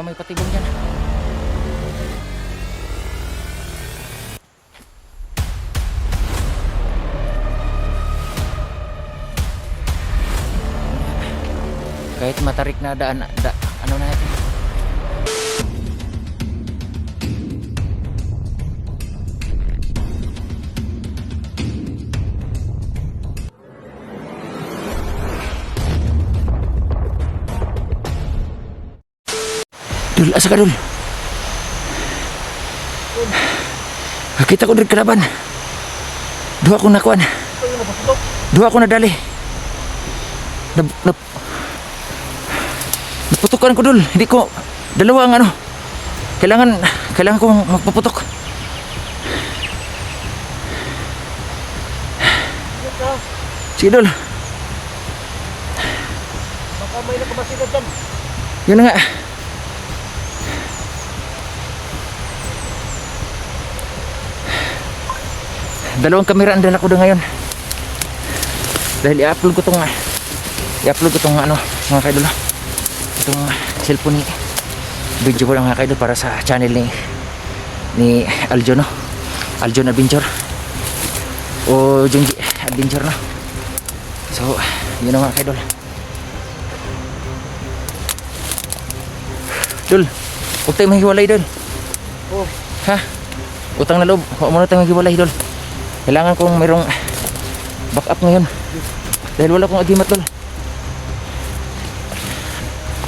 May patibong yan. Kahit matarik na daan, da, Dul, asa ka dul? Kita ko rin kalaban. Dua ko nakuan. Dua ko nadali. Na, na, naputukan ko dul. Hindi ko, dalawa ang ano. Kailangan, kailangan kong magpaputok. Sige dul. Baka may nakabasigan dyan. Yun na nga. Dalawang kamera ang dala ko doon ngayon. Dahil i-upload ko tong i-upload ko tong ano mga kaidol. ah. Itong cellphone ni video ko lang mga kaidol para sa channel ni ni Aljo no. Aljon Adventure. O Junji Adventure no. So, yun na mga kaidol. Dul, huwag tayong mahiwalay, Dul. Oh, Ha? Utang na loob. Huwag muna tayong mahiwalay, Dul. Kailangan kong mayroong backup ngayon. Dahil wala akong agimat, Dul.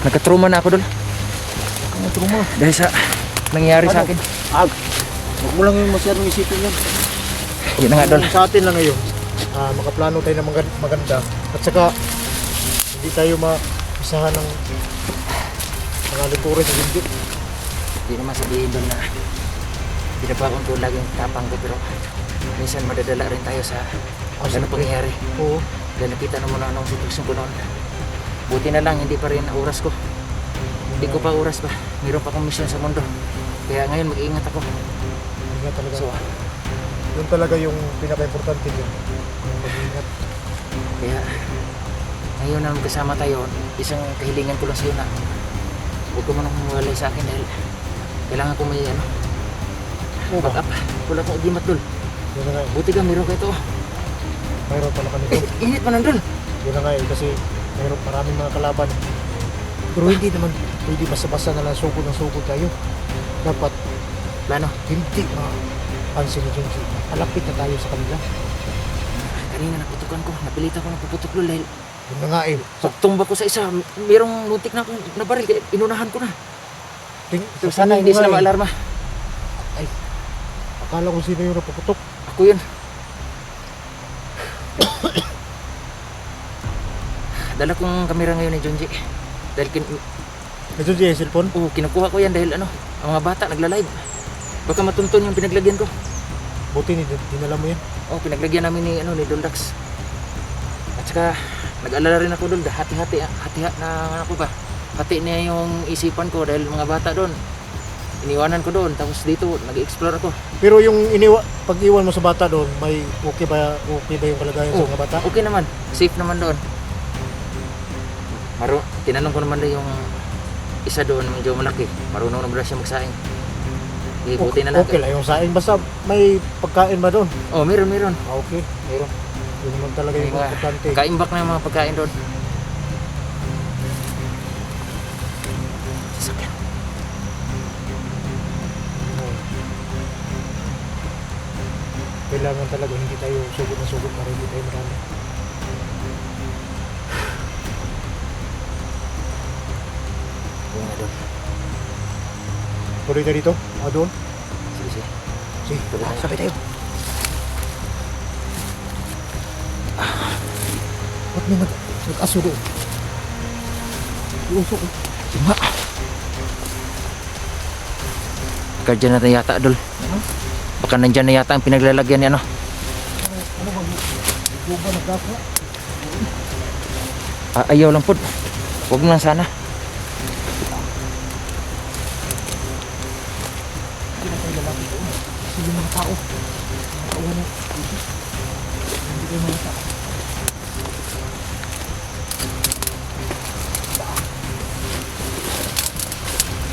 Nagkatruma na ako, Dul. ano truma? Dahil sa nangyayari sa Ano? akin. Ag. Huwag mo lang yung masyadong isipin yan. Yun na nga, Dul. Sa atin lang ngayon, ah, makaplano tayo ng magan- maganda. At saka, hindi tayo maisahan ng mga likurin sa hindi. Hindi naman sabihin doon na pinabaon ko laging tapang ko pero minsan madadala rin tayo sa ano siyempre. pangyayari. Oo. Naman na anong sitwasyon ko noon. Buti na lang, hindi pa rin oras ko. Hindi ko pa oras pa. Mayroon pa akong mission sa mundo. Kaya ngayon mag-iingat ako. Hindi nga talaga. So, yun talaga yung pinaka-importante yun. Mag-ingat. kaya ngayon na kasama tayo, isang kahilingan ko lang sa iyo na huwag ko manang humalay sa akin dahil kailangan ko may ano, Oo ba? back up. Wala akong agimat dul. Yun na nga. eh. Buti ka, mayroon ka ito. Mayroon pala kami Eh, ito. init pa nandun. Yun na nga eh, kasi mayroon maraming mga kalaban. Pero hindi naman, hindi basta-basta na lang sugod ng sugod tayo. Dapat Plano, hindi mapansin ni Junji. Malapit na tayo sa kanila. kanina naputukan ko, napilitan ko ng puputok dul dahil Yun na nga eh. Sa, tumba ko sa isa, mayroong muntik na akong nabaril, kaya inunahan ko na. ting, So, sa sana hindi sila eh, maalarma. Akala ko sino yung napuputok. Ako yun. Dala kong kamera ngayon ni Junji. Dahil kin May Junji cellphone? oh, kinukuha ko yan dahil ano, ang mga bata nagla-live. Baka matuntun yung pinaglagyan ko. Buti ni dinala mo yan. Oh, pinaglagyan namin ni ano ni Doldax. At saka nag-alala rin ako doon, hati-hati hati na ako ba. Hati na yung isipan ko dahil mga bata doon. Iniwanan ko doon tapos dito nag-explore ako. Pero yung iniwa, pag-iwan mo sa bata doon, may okay ba, okay ba yung kalagayan Oh, sa mga bata? Okay naman. Safe naman doon. Maro, tinanong ko naman na yung isa doon, yung medyo malaki. Marunong naman siya magsaing. Eh, buti na lang. Okay lang yung saing. Basta may pagkain ba doon? Oh, meron, meron. Ah, okay. Meron. Yun naman talaga yung importante. kaimbak na yung mga pagkain doon. Kailangan talaga hindi tayo sugod na sugod para hindi tayo marami. Doon. Tuloy tayo dito? Ah, doon? Sige, sige. Sige, Tuloy tayo. sabay tayo. Ah, Ba't may nag nag-aso doon? Yung usok eh. Diba? Baka dyan na yata, Dol. Baka nandyan na yata ang pinaglalagyan ni ano. Ah, ayaw lang po. Huwag lang sana. Yung mga tao. Mga. Hindi mga tao.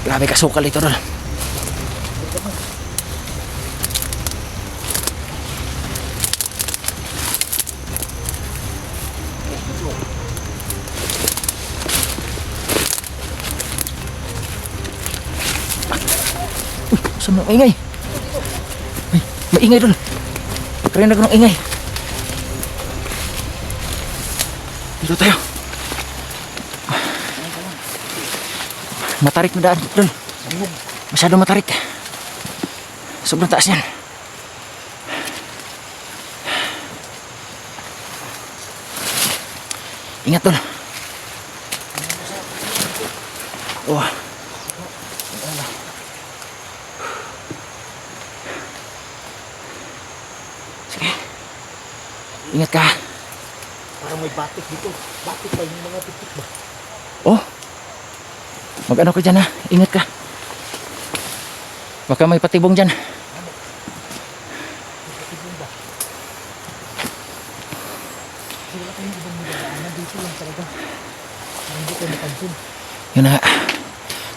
Grabe kasukal ito dol. Mo ingay? Ay, maingay dol. Kaya ko ng ingay. Dito tayo. Matarik na daan, dol. Masyado matarik. Sobrang taas yan. Ingat, dol. Oh. Ingat ka. Parang may batik dito. Batik ba yung mga pitik ba? Oh. Mag-ano ka dyan ha. Ingat ka. Baka may patibong dyan. Yun na.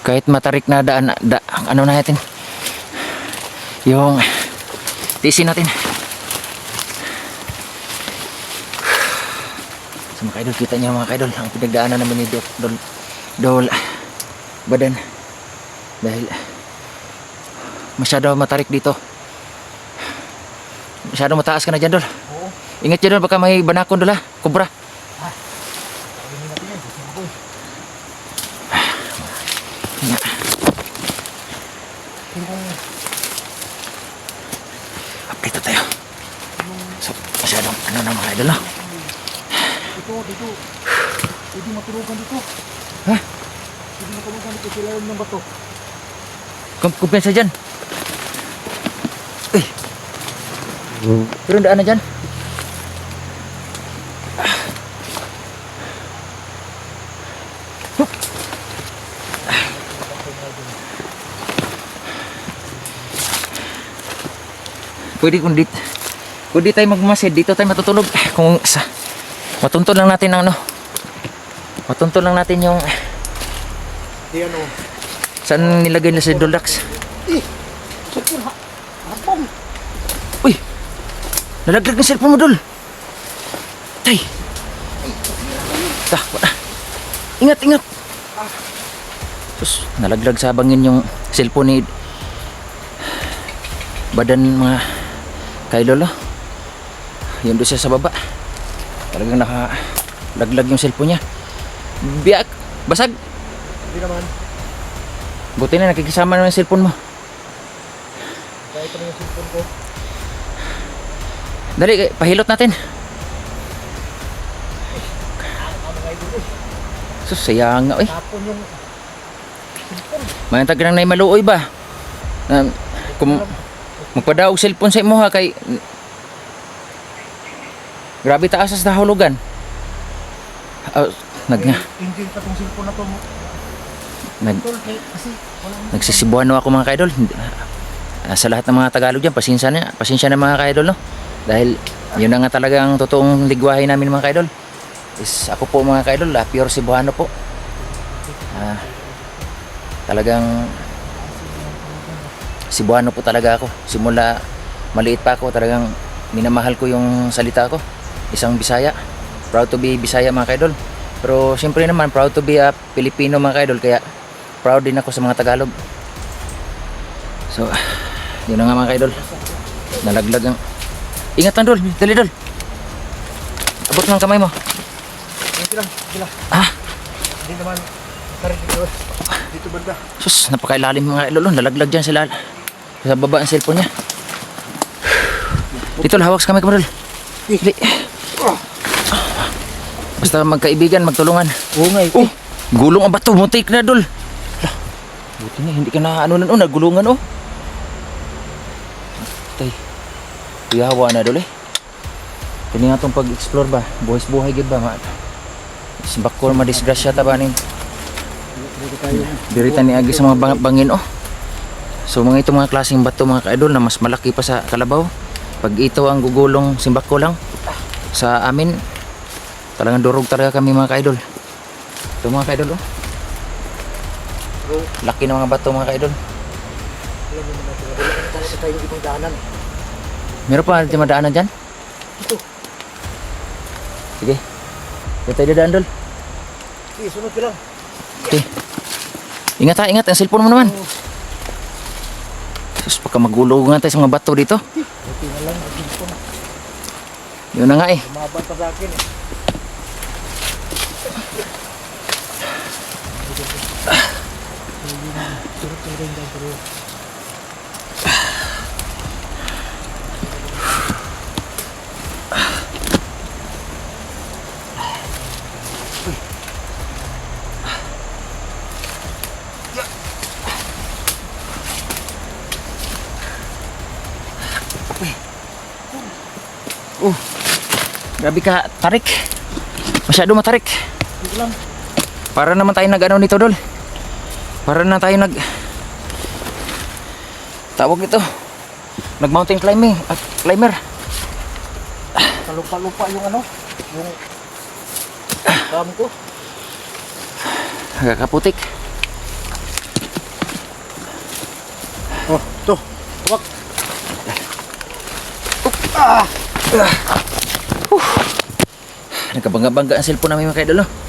Kahit matarik na daan, da, ano na natin. Yung tisin natin. So mga kaidol, kita niyo mga kaidol, ang pinagdaanan naman ni Dol, Dol, Dol Badan. Dahil masyado matarik dito. Masyado mataas ka na dyan, Dol. Oo. Ingat dyan, Dol, baka may banakon, Dol, ha? Kubra. Pero kung Update tayo. So, masyadong ano na mga idol, no? Dito, dito. Pwede matulugan dito. Ha? Pwede matulugan dito sa ilalim ng bato. Kum kumpensa dyan. Uy. Pero daan na dyan. Pwede kung dit kung tayo magmasid, dito tayo matutulog. Kung sa matuntun lang natin ang ano. Matuntun lang natin yung Di ano. saan nilagay na si Dolax. Eh! Ha. Hapong. Uy! Nalaglag ng cellphone mo, Dol! Tay! Ah, wala. Ingat, ingat! Sus, nalaglag sa bangin yung cellphone ni badan mga kaidolo. Yun doon siya sa baba. Talagang nakalaglag yung cellphone niya. Biyak! Basag! Hindi naman. Buti na nakikisama na yung cellphone mo. Kaya ito na yung cellphone ko. Dali, pahilot natin. Sus, sayang nga, eh. Tapon yung. Mayantag nang nay maluoy ba? Na, kung magpadaog cellphone sa imo ha kay Grabe taas sa hulugan. Ah, nag nga, Engine pa tong cellphone na to. nag eh, nagsisibuan na ako mga kaidol. Hindi- ah, sa lahat ng mga Tagalog diyan, pasensya na, pasensya na mga kaidol no. Dahil yun na nga talagang totoong ligwahe namin mga kaidol. Is ako po mga kaidol, ah, pure Cebuano po. Ah, talagang Cebuano po talaga ako. Simula maliit pa ako, talagang minamahal ko yung salita ko. Isang Bisaya. Proud to be Bisaya mga kaidol. Pero siyempre naman, proud to be a Filipino mga kaidol. Kaya proud din ako sa mga Tagalog. So, yun na nga mga kaidol. Nalaglag ang... Ingat lang dol, dali dol. Abot ng kamay mo. Hindi lang, hindi lang. Ah, Hindi naman. Karin dito. Dito banda. sus, napakailalim mga kaidol. oh. Nalaglag dyan sila. Sa baba ang cellphone niya. Dito, hawak sa kamay ko dol. Dali. Basta magkaibigan, magtulungan. Oo nga Oh, gulong ang bato, muntik na dol. Lah, buti na, hindi ka na ano na, oh, nagulungan oh. Tay, iyawa na dol eh. Kani nga itong pag-explore ba, buhis buhay gid ba, ma. Bakor madisgrasya ta ba ning dirita ni agi sa mga bang- bangin oh. So mga ito mga klaseng bato mga kaidol na mas malaki pa sa kalabaw. Pag ito ang gugulong simbako lang sa amin, talagang durog talaga kami mga kaidol. Ito mga kaidol oh. Laki ng mga bato mga kaidol. alam mo naman, wala naman talaga tayong ibang daanan. Meron pa natin madaanan dyan? Ito. Sige. Dito tayo dadaan dol. Sige, sunod ka lang. Okay. Ingat ha, ingat. Ang cellphone mo naman. Sus, baka magulo nga tayo sa mga bato dito. Buti na lang. Yun na nga eh. Lumaban pa sa akin eh. Uh, grabe ka, tarik. Masyado matarik. Para naman tayo nag ano nito, Dol. Para na tayo nag... Tawag ito. Nag mountain climbing. At climber. Kalupa-lupa yung ano, yung dam ko. Kakaputik. Oh, to. Wak. Nagkabangga-bangga ang cellphone namin mga kaidol. no?